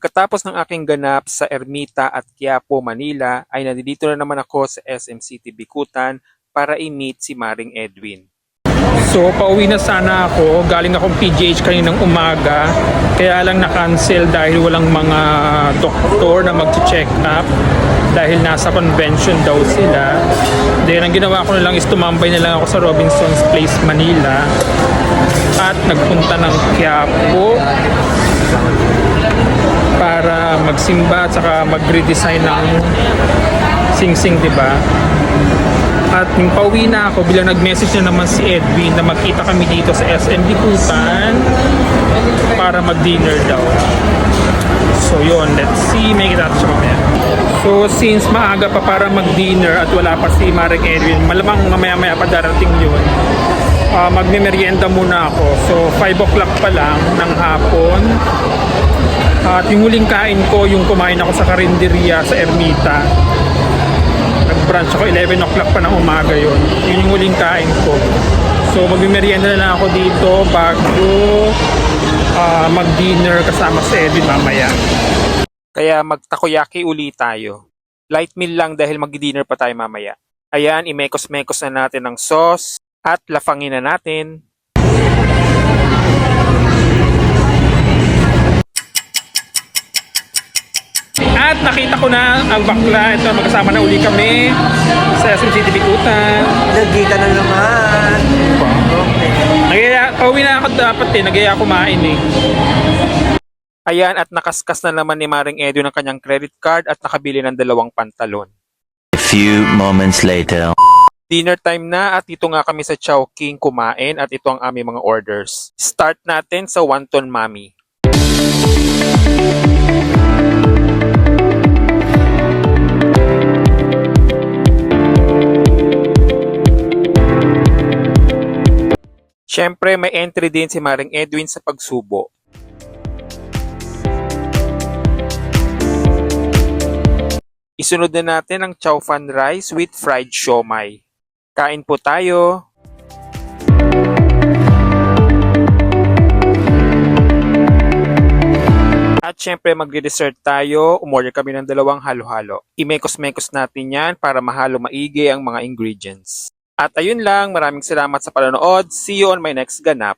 Pagkatapos ng aking ganap sa Ermita at Quiapo, Manila, ay nandito na naman ako sa SM City Bikutan para i-meet si Maring Edwin. So, pauwi na sana ako. Galing akong PGH kaninang umaga. Kaya lang na-cancel dahil walang mga doktor na mag-check up. Dahil nasa convention daw sila. Then, ang ginawa ko na lang is tumambay na lang ako sa Robinson's Place, Manila. At nagpunta ng Quiapo para magsimba at saka mag-redesign ng sing-sing, di ba? At nung pauwi na ako, bilang nag-message na naman si Edwin na magkita kami dito sa SM Bikutan para mag-dinner daw. So yun, let's see, may kita siya mamaya. So since maaga pa para mag-dinner at wala pa si Marek Edwin, malamang mamaya-maya pa darating yun. Uh, magme-merienda muna ako. So 5 o'clock pa lang ng hapon. At yung huling kain ko, yung kumain ako sa karinderya sa Ermita nag-brunch ako 11 o'clock pa ng umaga yon yun yung huling kain ko so magmimerienda na lang ako dito bago ah, mag-dinner kasama si Edwin mamaya Kaya magtakoyaki uli tayo. Light meal lang dahil mag-dinner pa tayo mamaya. Ayan, imekos-mekos na natin ng sauce at lafangin na natin. At nakita ko na ang bakla ito magkasama na uli kami sa SM City Bikutan Nagkita na naman. Okay. Nagaya, pauwi na ako dapat eh, nagaya kumain eh. Ayan, at nakaskas na naman ni Maring Edwin ang kanyang credit card at nakabili ng dalawang pantalon. A few moments later. Dinner time na at dito nga kami sa Chowking kumain at ito ang aming mga orders. Start natin sa wonton mami. Siyempre, may entry din si Maring Edwin sa pagsubo. Isunod na natin ang chow fan rice with fried siomai. Kain po tayo. At syempre magde-dessert tayo, umorder kami ng dalawang halo-halo. Imekos-mekos natin yan para mahalo maigi ang mga ingredients. At ayun lang, maraming salamat sa panonood. See you on my next ganap.